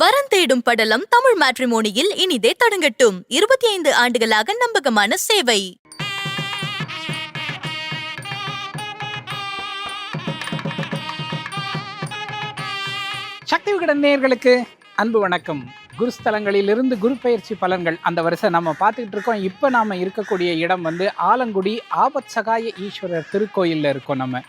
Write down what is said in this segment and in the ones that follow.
வரன் தேடும் படலம் தமிழ் மேட்ரிமோனியில் இனிதே தொடங்கட்டும். இருபத்தி ஐந்து ஆண்டுகளாக நம்பகமான சேவை. சக்தி விகடன் நேயர்களுக்கு அன்பு வணக்கம். குருஸ்தலங்களிலிருந்து குரு பயிற்சி பலன்கள் அந்த வருஷம் நம்ம பார்த்துக்கிட்டு இருக்கோம். இப்போ நாம இருக்கக்கூடிய இடம் வந்து ஆலங்குடி ஆபத் சகாய ஈஸ்வரர் திருக்கோயில்ல இருக்கோம் நம்ம.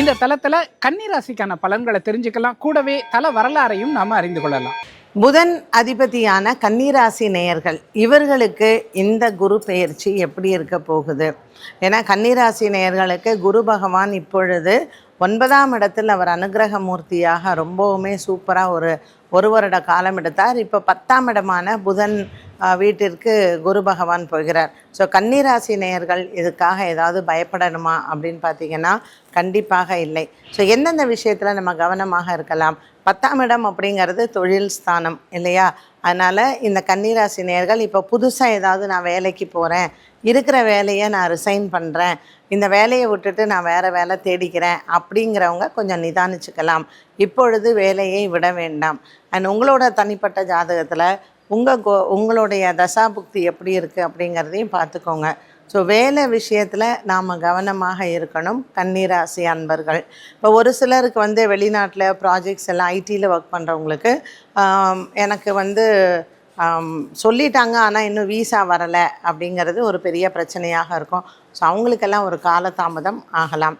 இந்த தளத்துல கன்னிராசிக்கான பலன்களை தெரிஞ்சுக்கலாம். கூடவே தல வரலாறையும் நாம அறிந்து கொள்ளலாம். புதன் அதிபதியான கன்னிராசி நேயர்கள் இவர்களுக்கு இந்த குரு பெயர்ச்சி எப்படி இருக்க போகுது? ஏன்னா கன்னிராசி நேயர்களுக்கு குரு பகவான் இப்பொழுது ஒன்பதாம் இடத்தில் அவர் அனுகிரக மூர்த்தியாக ரொம்பவுமே சூப்பராக ஒரு ஒரு வருட காலம் எடுத்தார். இப்போ பத்தாம் இடமான புதன் வீட்டிற்கு குரு பகவான் போகிறார். ஸோ கன்னிராசி நேயர்கள் இதுக்காக ஏதாவது பயப்படணுமா அப்படின்னு பார்த்தீங்கன்னா கண்டிப்பாக இல்லை. ஸோ எந்தெந்த விஷயத்தில் நம்ம கவனமாக இருக்கலாம்? பத்தாம் இடம் அப்படிங்கிறது தொழில் ஸ்தானம் இல்லையா? அதனால் இந்த கன்னிராசி நேயர்கள் இப்போ புதுசாக ஏதாவது நான் வேலைக்கு போகிறேன் இருக்கிற வேலையை நான் ரிசைன் பண்ணுறேன் இந்த வேலையை விட்டுட்டு நான் வேறு வேலை தேடிக்கிறேன் அப்படிங்கிறவங்க கொஞ்சம் நிதானிச்சுக்கலாம். இப்பொழுது வேலையை விட வேண்டாம். அண்ட் உங்களோட தனிப்பட்ட ஜாதகத்தில் உங்கள் கோ உங்களுடைய தசாபுக்தி எப்படி இருக்குது அப்படிங்கிறதையும் பார்த்துக்கோங்க. ஸோ வேலை விஷயத்தில் நாம் கவனமாக இருக்கணும். கன்னிராசி அன்பர்கள். இப்போ ஒரு சிலருக்கு வந்து வெளிநாட்டில் ப்ராஜெக்ட்ஸ் எல்லாம் ஐடியில் ஒர்க் பண்ணுறவங்களுக்கு எனக்கு வந்து சொல்லிட்டாங்க ஆனால் இன்னும் வீசா வரலை அப்படிங்கிறது ஒரு பெரிய பிரச்சனையாக இருக்கும். ஸோ அவங்களுக்கெல்லாம் ஒரு காலதாமதம் ஆகலாம்.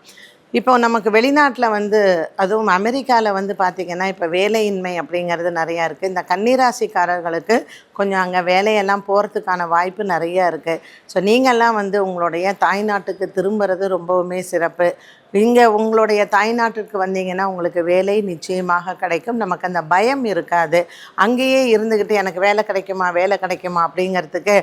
இப்போ நமக்கு வெளிநாட்டில் வந்து அதுவும் அமெரிக்காவில் வந்து பார்த்திங்கன்னா இப்போ வேலையின்மை அப்படிங்கிறது நிறையா இருக்குது இந்த கன்னிராசிக்காரர்களுக்கு கொஞ்சம் அங்கே வேலையெல்லாம் போகிறதுக்கான வாய்ப்பு நிறையா இருக்குது ஸோ நீங்கள்லாம் வந்து உங்களுடைய தாய்நாட்டுக்கு திரும்புறது ரொம்பவுமே சிறப்பு. இங்கே உங்களுடைய தாய்நாட்டிற்கு வந்தீங்கன்னா உங்களுக்கு வேலை நிச்சயமாக கிடைக்கும். நமக்கு அந்த பயம் இருக்காது. அங்கேயே இருந்துக்கிட்டு எனக்கு வேலை கிடைக்குமா? வேலை கிடைக்குமா? அப்படிங்கிறதுக்கு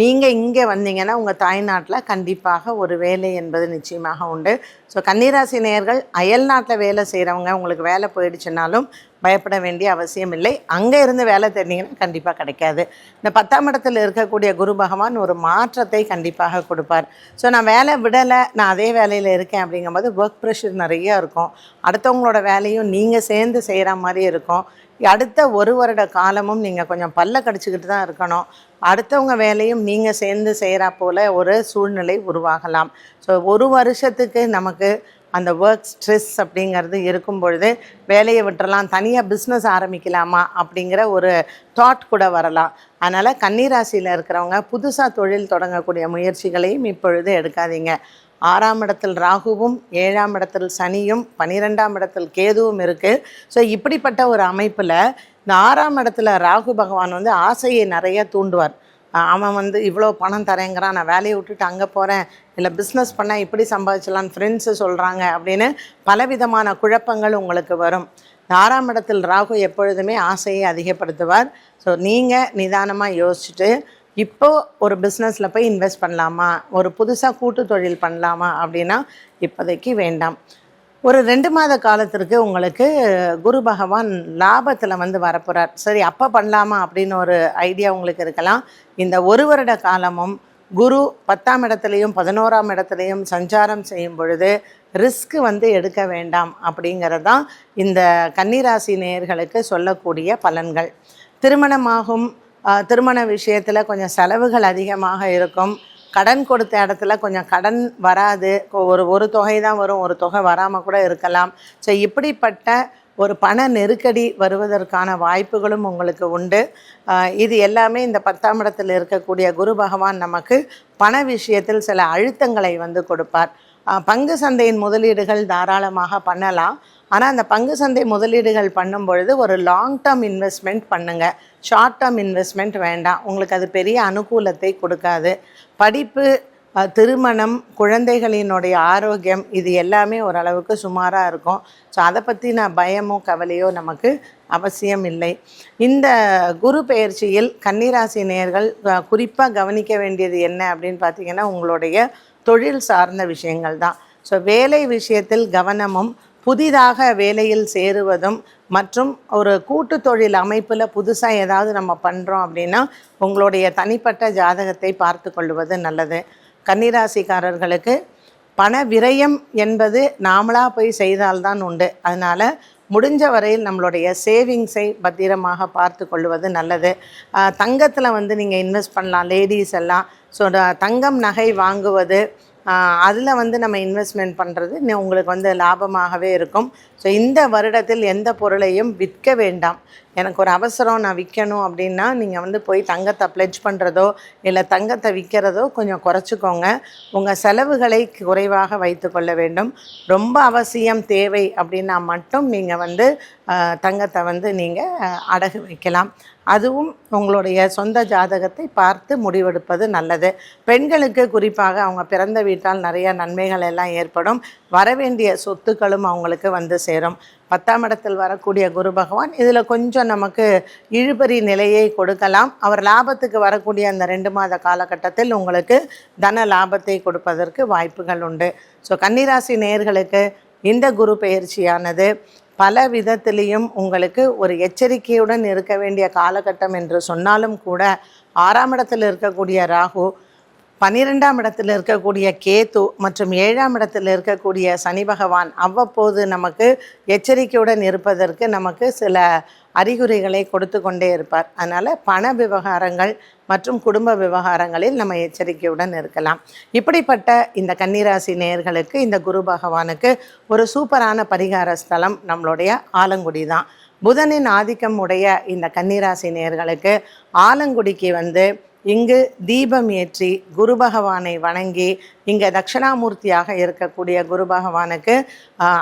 நீங்கள் இங்கே வந்தீங்கன்னா உங்கள் தாய்நாட்டில் கண்டிப்பாக ஒரு வேலை என்பது நிச்சயமாக உண்டு. ஸோ கன்னிராசி நேயர்கள் அயல் நாட்டில் வேலை செய்கிறவங்க உங்களுக்கு வேலை போயிடுச்சுனாலும் பயப்பட வேண்டிய அவசியம் இல்லை. அங்கே இருந்து வேலை தெரிஞ்சிங்கன்னா கண்டிப்பாக கிடைக்காது. இந்த பத்தாம் இடத்துல இருக்கக்கூடிய குரு பகவான் ஒரு மாற்றத்தை கண்டிப்பாக கொடுப்பார். ஸோ நான் வேலை விடலை நான் அதே வேலையில் இருக்கேன் அப்படிங்கும்போது ஒர்க் ப்ரெஷர் நிறைய இருக்கும். அடுத்தவங்களோட வேலையும் நீங்கள் சேர்ந்து செய்கிற மாதிரி இருக்கும். அடுத்த ஒரு வருட காலமும் நீங்கள் கொஞ்சம் பல்ல கடிச்சிக்கிட்டு தான் இருக்கணும். அடுத்தவங்க வேலையும் நீங்கள் சேர்ந்து செய்கிறா போல் ஒரு சூழ்நிலை உருவாகலாம். ஸோ ஒரு வருஷத்துக்கு நமக்கு அந்த ஒர்க் ஸ்ட்ரெஸ் அப்படிங்கிறது இருக்கும் பொழுது வேலையை விட்டுறலாம் தனியாக பிஸ்னஸ் ஆரம்பிக்கலாமா அப்படிங்கிற ஒரு தாட் கூட வரலாம். அதனால் கன்னிராசியில் இருக்கிறவங்க புதுசாக தொழில் தொடங்கக்கூடிய முயற்சிகளையும் இப்பொழுது எடுக்காதீங்க. ஆறாம் இடத்தில் ராகுவும் ஏழாம் இடத்தில் சனியும் பன்னிரெண்டாம் இடத்தில் கேதுவும் இருக்குது ஸோ இப்படிப்பட்ட ஒரு அமைப்பில் இந்த ஆறாம் இடத்துல ராகு பகவான் வந்து ஆசையை நிறைய தூண்டுவார். அவன் வந்து இவ்வளோ பணம் தரேங்கிறான் நான் வேலையை விட்டுட்டு அங்கே போகிறேன் இல்லை பிஸ்னஸ் பண்ண இப்படி சம்பாதிச்சலான்னு ஃப்ரெண்ட்ஸு சொல்கிறாங்க அப்படின்னு பலவிதமான குழப்பங்கள் உங்களுக்கு வரும். ஆறாம் இடத்தில் ராகு எப்பொழுதுமே ஆசையை அதிகப்படுத்துவார். ஸோ நீங்கள் நிதானமாக யோசிச்சுட்டு இப்போ ஒரு பிஸ்னஸில் போய் இன்வெஸ்ட் பண்ணலாமா? ஒரு புதுசாக கூட்டு தொழில் பண்ணலாமா அப்படின்னா இப்போதைக்கு வேண்டாம். ஒரு ரெண்டு மாத காலத்திற்கு உங்களுக்கு குரு பகவான் லாபத்தில் வந்து வரப்போகிறார் சரி அப்போ பண்ணலாமா அப்படின்னு ஒரு ஐடியா உங்களுக்கு இருக்கலாம். இந்த ஒரு வருட காலமும் குரு பத்தாம் இடத்துலையும் பதினோராம் இடத்துலையும் சஞ்சாரம் செய்யும் பொழுது ரிஸ்க் வந்து எடுக்க வேண்டாம் அப்படிங்கிறது தான் இந்த கன்னிராசி நேயர்களுக்கு சொல்லக்கூடிய பலன்கள். திருமணமாகும் திருமண விஷயத்தில் கொஞ்சம் செலவுகள் அதிகமாக இருக்கும். கடன் கொடுத்த இடத்துல கொஞ்சம் கடன் வராது. ஒரு ஒரு தொகை தான் வரும். ஒரு தொகை வராமல் கூட இருக்கலாம். ஸோ இப்படிப்பட்ட ஒரு பண நெருக்கடி வருவதற்கான வாய்ப்புகளும் உங்களுக்கு உண்டு. இது எல்லாமே இந்த பத்தாம் இடத்தில் இருக்கக்கூடிய குரு பகவான் நமக்கு பண விஷயத்தில் சில அழுத்தங்களை வந்து கொடுப்பார். பங்கு சந்தையின் முதலீடுகள் தாராளமாக பண்ணலாம். ஆனால் அந்த பங்கு சந்தை முதலீடுகள் பண்ணும் பொழுது ஒரு லாங் டேர்ம் இன்வெஸ்ட்மெண்ட் பண்ணுங்கள் ஷார்ட் டேர்ம் இன்வெஸ்ட்மெண்ட் வேண்டாம். உங்களுக்கு அது பெரிய அனுகூலத்தை கொடுக்காது. படிப்பு திருமணம் குழந்தைகளினுடைய ஆரோக்கியம் இது எல்லாமே ஓரளவுக்கு சுமாராக இருக்கும். ஸோ அதை பற்றின பயமோ கவலையோ நமக்கு அவசியம் இல்லை. இந்த குரு பெயர்ச்சியில் கன்னிராசி நேர்கள் குறிப்பாக கவனிக்க வேண்டியது என்ன அப்படின்னு பார்த்தீங்கன்னா உங்களுடைய தொழில் சார்ந்த விஷயங்கள் தான். ஸோ வேலை விஷயத்தில் கவனமும் புதிதாக வேலையில் சேருவதும் மற்றும் ஒரு கூட்டு தொழில் அமைப்பில் புதுசாக ஏதாவது நம்ம பண்ணுறோம் அப்படின்னா உங்களுடைய தனிப்பட்ட ஜாதகத்தை பார்த்து கொள்வது நல்லது. கன்னிராசிக்காரர்களுக்கு பண விரயம் என்பது நாமளாக போய் செய்தால்தான் உண்டு. அதனால் முடிஞ்ச வரையில் நம்மளுடைய சேவிங்ஸை பத்திரமாக பார்த்து கொள்வது நல்லது. தங்கத்தில் வந்து நீங்கள் இன்வெஸ்ட் பண்ணலாம் லேடிஸ் எல்லாம். ஸோ தங்கம் நகை வாங்குவது அதில் வந்து நம்ம இன்வெஸ்ட்மெண்ட் பண்ணுறது உங்களுக்கு வந்து லாபமாகவே இருக்கும். ஸோ இந்த வருடத்தில் எந்த பொருளையும் விற்க வேண்டாம். எனக்கு ஒரு அவசரம் நான் விற்கணும் அப்படின்னா நீங்கள் வந்து போய் தங்கத்தை ப்ளெஜ் பண்ணுறதோ இல்லை தங்கத்தை விற்கிறதோ கொஞ்சம் குறைச்சிக்கோங்க. உங்கள் செலவுகளை குறைவாக வைத்து கொள்ள வேண்டும். ரொம்ப அவசியம் தேவை அப்படின்னா மட்டும் நீங்கள் வந்து தங்கத்தை வந்து நீங்கள் அடகு வைக்கலாம். அதுவும் உங்களுடைய சொந்த ஜாதகத்தை பார்த்து முடிவெடுப்பது நல்லது. பெண்களுக்கு குறிப்பாக அவங்க பிறந்த வீட்டால் நிறைய நன்மைகள் எல்லாம் ஏற்படும். வரவேண்டிய சொத்துக்களும் அவங்களுக்கு வந்து சேரும். பத்தாம் இடத்தில் வரக்கூடிய குரு பகவான் இதில் கொஞ்சம் நமக்கு இழுபறி நிலையை கொடுக்கலாம். அவர் லாபத்துக்கு வரக்கூடிய அந்த ரெண்டு மாத காலகட்டத்தில் உங்களுக்கு தன லாபத்தை கொடுப்பதற்கு வாய்ப்புகள் உண்டு. ஸோ கன்னிராசி நேயர்களுக்கு இந்த குரு பயிற்சியானது பல விதத்திலையும் உங்களுக்கு ஒரு எச்சரிக்கையுடன் இருக்க வேண்டிய காலகட்டம் என்று சொன்னாலும் கூட ஆறாம் இடத்தில் இருக்கக்கூடிய ராகு பன்னிரெண்டாம் இடத்தில் இருக்கக்கூடிய கேத்து மற்றும் ஏழாம் இடத்தில் இருக்கக்கூடிய சனி பகவான் அவ்வப்போது நமக்கு எச்சரிக்கையுடன் இருப்பதற்கு நமக்கு சில அறிகுறிகளை கொடுத்து கொண்டே இருப்பார். அதனால் பண விவகாரங்கள் மற்றும் குடும்ப விவகாரங்களில் நம்ம எச்சரிக்கையுடன் இருக்கலாம். இப்படிப்பட்ட இந்த கன்னிராசி நேயர்களுக்கு இந்த குரு பகவானுக்கு ஒரு சூப்பரான பரிகார ஸ்தலம் நம்மளுடைய ஆலங்குடி தான். புதனின் ஆதிக்கம் உடைய இந்த கன்னிராசி நேயர்களுக்கு ஆலங்குடிக்கு வந்து இங்கு தீபம் ஏற்றி குரு பகவானை வணங்கி இங்கே தட்சிணாமூர்த்தியாக இருக்கக்கூடிய குரு பகவானுக்கு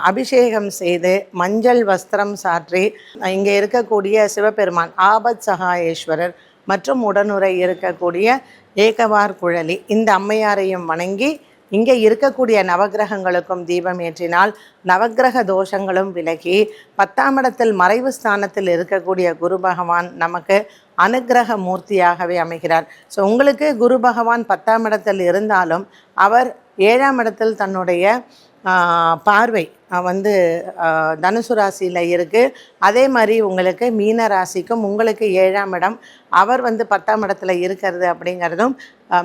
அபிஷேகம் செய்து மஞ்சள் வஸ்திரம் சாற்றி இங்கே இருக்கக்கூடிய சிவபெருமான் ஆபத் சகாயேஸ்வரர் மற்றும் உடனுரை இருக்கக்கூடிய ஏகவார் குழலி இந்த அம்மையாரையும் வணங்கி இங்கே இருக்கக்கூடிய நவக்கிரகங்களுக்கும் தீபம் ஏற்றினால் நவக்கிரக தோஷங்களும் விலகி பத்தாம் இடத்தில் மறைவு ஸ்தானத்தில் இருக்கக்கூடிய குரு பகவான் நமக்கு அனுக்கிரக மூர்த்தியாகவே அமைகிறார். ஸோ உங்களுக்கு குரு பகவான் பத்தாம் இடத்தில் இருந்தாலும் அவர் ஏழாம் இடத்தில் தன்னுடைய பார்வை. வந்து தனுசு ராசியில் இருக்குது அதே மாதிரி உங்களுக்கு மீன ராசிக்கும் உங்களுக்கு ஏழாம் இடம். அவர் வந்து பத்தாம் இடத்துல இருக்கிறது அப்படிங்கிறதும்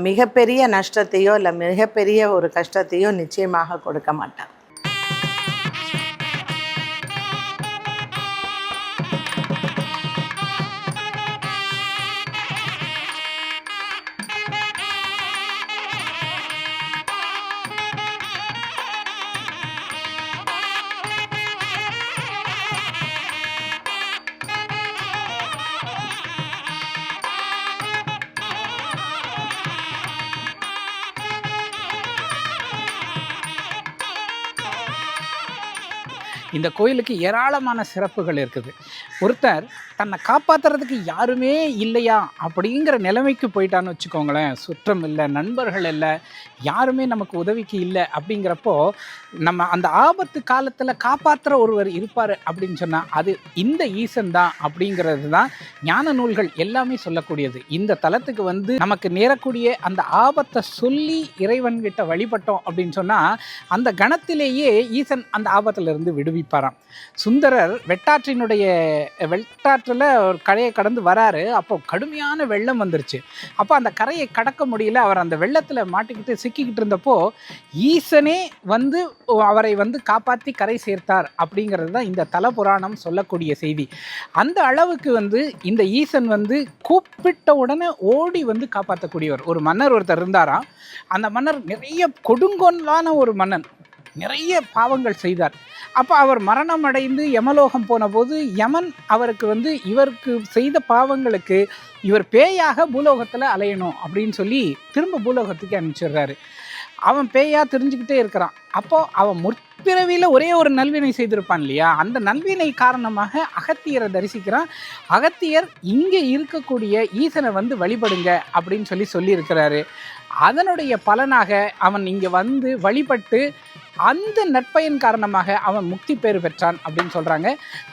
மிகப்பெரிய நஷ்டத்தையோ இல்லை மிகப்பெரிய ஒரு கஷ்டத்தையோ நிச்சயமாக கொடுக்க மாட்டார். இந்த கோயிலுக்கு ஏராளமான சிறப்புகள் இருக்குது. ஒருத்தர் தன்னை காப்பாற்றுறதுக்கு யாருமே இல்லையா? அப்படிங்கிற நிலைமைக்கு போயிட்டான்னு வச்சுக்கோங்களேன். சுற்றம் இல்லை நண்பர்கள் இல்லை யாருமே நமக்கு உதவிக்கு இல்லை அப்படிங்கிறப்போ நம்ம அந்த ஆபத்து காலத்தில் காப்பாற்றுற ஒருவர் இருப்பார் அப்படின்னு சொன்னால் அது இந்த ஈசன் தான் அப்படிங்கிறது தான் ஞான நூல்கள் எல்லாமே சொல்லக்கூடியது. இந்த தலத்துக்கு வந்து நமக்கு நேரக்கூடிய அந்த ஆபத்தை சொல்லி இறைவன்கிட்ட வழிபட்டோம் அப்படின்னு சொன்னால் அந்த கணத்திலேயே ஈசன் அந்த ஆபத்திலிருந்து விடுவிப்பாராம். சுந்தரர் வெட்டாற்றினுடைய வெட்டாற்று வெட்டாற்றில் ஒரு கரையை கடந்து வராரு. அப்போ கடுமையான வெள்ளம் வந்துருச்சு. அப்போ அந்த கரையை கடக்க முடியல. அவர் அந்த வெள்ளத்தில் மாட்டிக்கிட்டு சிக்கிக்கிட்டு இருந்தப்போ ஈசனே வந்து அவரை வந்து காப்பாற்றி கரை சேர்த்தார் அப்படிங்கிறது தான் இந்த தல புராணம் சொல்லக்கூடிய செய்தி. அந்த அளவுக்கு வந்து இந்த ஈசன் வந்து கூப்பிட்ட உடனே ஓடி வந்து காப்பாற்றக்கூடியவர் ஒரு மன்னர் ஒருத்தர் இருந்தாராம். அந்த மன்னர் நிறைய கொடுங்கொன்லான ஒரு மன்னன். நிறைய பாவங்கள் செய்தார். அப்போ அவர் மரணம் அடைந்து யமலோகம் போன போது யமன் அவருக்கு வந்து இவருக்கு செய்த பாவங்களுக்கு இவர் பேயாக பூலோகத்தில் அலையணும் அப்படின்னு சொல்லி திரும்ப பூலோகத்துக்கு அனுப்பிச்சிடுறாரு. அவன் பேயா தெரிஞ்சுக்கிட்டே இருக்கிறான். அப்போ அவன் முற்பிறவியில் ஒரே ஒரு நல்வினை செய்திருப்பான் இல்லையா? அந்த நல்வினை காரணமாக அகத்தியரை தரிசிக்கிறான். அகத்தியர் இங்கே இருக்கக்கூடிய ஈசனை வந்து வழிபடுங்க அப்படின்னு சொல்லி சொல்லியிருக்கிறாரு. அதனுடைய பலனாக அவன் இங்கே வந்து வழிபட்டு அந்த நற்பயன் காரணமாக அவன் முக்தி பேறு பெற்றான் அப்படின்னு சொல்கிறாங்க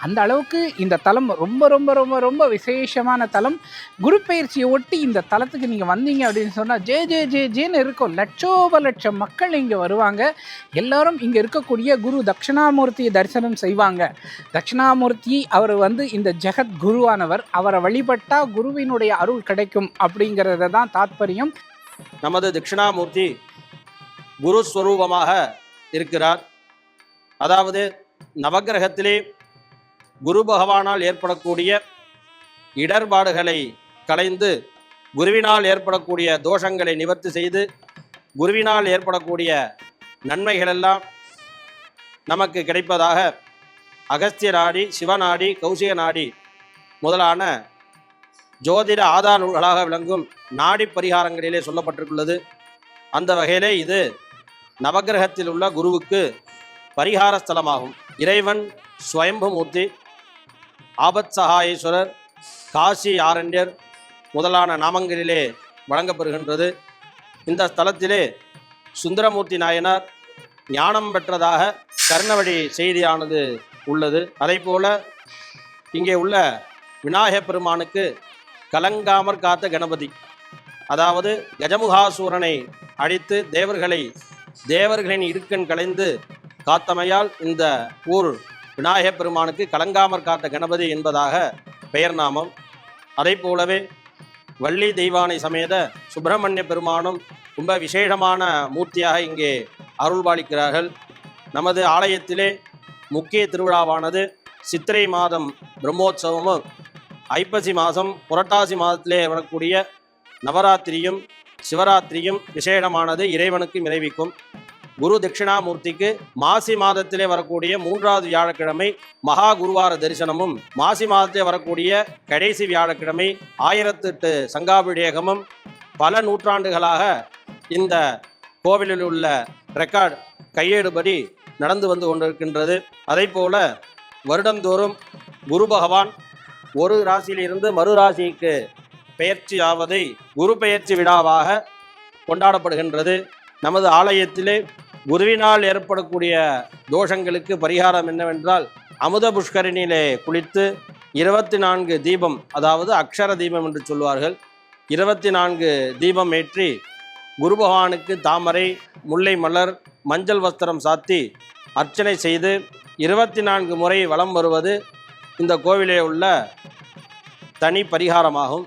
அந்த அளவுக்கு இந்த தலம் ரொம்ப ரொம்ப ரொம்ப ரொம்ப விசேஷமான தலம். குரு பயிற்சியை ஒட்டி இந்த தலத்துக்கு நீங்கள் வந்தீங்க அப்படின்னு சொன்னால் ஜே ஜே ஜே ஜேன்னு இருக்கும். லட்சோப லட்சம் மக்கள் இங்கே வருவாங்க. எல்லாரும் இங்கே இருக்கக்கூடிய குரு தட்சிணாமூர்த்தியை தரிசனம் செய்வாங்க. தட்சிணாமூர்த்தி அவர் வந்து இந்த ஜெகத் குருவானவர். அவரை வழிபட்டால் குருவினுடைய அருள் கிடைக்கும் அப்படிங்கிறத தான் தாத்பரியம். நமது தட்சிணாமூர்த்தி குருஸ்வரூபமாக இருக்கிறார். அதாவது நவக்கிரகத்திலே குரு பகவானால் ஏற்படக்கூடிய இடர்பாடுகளை களைந்து குருவினால் ஏற்படக்கூடிய தோஷங்களை நிவர்த்தி செய்து குருவினால் ஏற்படக்கூடிய நன்மைகளெல்லாம் நமக்கு கிடைப்பதாக அகஸ்திய நாடி சிவநாடி கௌசிக நாடி முதலான ஜோதிட ஆதார நூல்களாக விளங்கும் நாடி பரிகாரங்களிலே சொல்லப்பட்டிருக்கிறது. அந்த வகையிலே இது நவக்கிரகத்தில் உள்ள குருவுக்கு பரிகார ஸ்தலமாகும். இறைவன் ஸ்வயம்புமூர்த்தி ஆபத் சகாயேஸ்வரர் காசி ஆரண்யர் முதலான நாமங்களிலே வழங்கப்பெறுகின்றது இந்த ஸ்தலத்திலே சுந்தரமூர்த்தி நாயனார் ஞானம் பெற்றதாக கர்ணவழி செய்தியானது உள்ளது. அதைப்போல இங்கே உள்ள விநாயகப் பெருமானுக்கு கலங்காமற் காத்த கணபதி அதாவது கஜமுகாசூரனை அழித்து தேவர்களை தேவர்களின் இருக்கன் களைந்து காத்தமையால் இந்த ஊர் விநாயகப் பெருமானுக்கு கலங்காமற் காத்த கணபதி என்பதாக பெயர் நாமம். அதை போலவே வள்ளி தெய்வானை சமேத சுப்பிரமணிய பெருமானும் ரொம்ப விசேஷமான மூர்த்தியாக இங்கே அருள்பாலிக்கிறார்கள். நமது ஆலயத்திலே முக்கிய திருவிழாவானது சித்திரை மாதம் பிரம்மோற்சவமும் ஐப்பசி மாதம் புரட்டாசி மாதத்திலே வரக்கூடிய நவராத்திரியும் சிவராத்திரியும் விசேடமானது இறைவனுக்கு நிறைவிக்கும் குரு தட்சிணாமூர்த்திக்கு மாசி மாதத்திலே வரக்கூடிய மூன்றாவது வியாழக்கிழமை மகா குருவார தரிசனமும் மாசி மாதத்திலே வரக்கூடிய கடைசி வியாழக்கிழமை ஆயிரத்தெட்டு சங்காபிடேகமும் பல நூற்றாண்டுகளாக இந்த கோவிலில் உள்ள ரெக்கார்ட் கையேடுபடி நடந்து வந்து கொண்டிருக்கின்றது. அதை போல வருடந்தோறும் குரு பகவான் ஒரு ராசியிலிருந்து மறு ராசிக்கு பெயர்ச்சி ஆவதை குரு பெயர்ச்சி விழாவாக கொண்டாடப்படுகின்றது. நமது ஆலயத்திலே குருவினால் ஏற்படக்கூடிய தோஷங்களுக்கு பரிகாரம் என்னவென்றால் அமுத புஷ்கரணியிலே குளித்து இருபத்தி நான்கு தீபம் அதாவது அக்ஷர தீபம் என்று சொல்வார்கள். இருபத்தி நான்கு தீபம் ஏற்றி குரு பகவானுக்கு தாமரை முல்லை மலர் மஞ்சள் வஸ்திரம் சாத்தி அர்ச்சனை செய்து இருபத்தி நான்கு முறை வலம் வருவது இந்த கோவிலே உள்ள தனி பரிகாரமாகும்.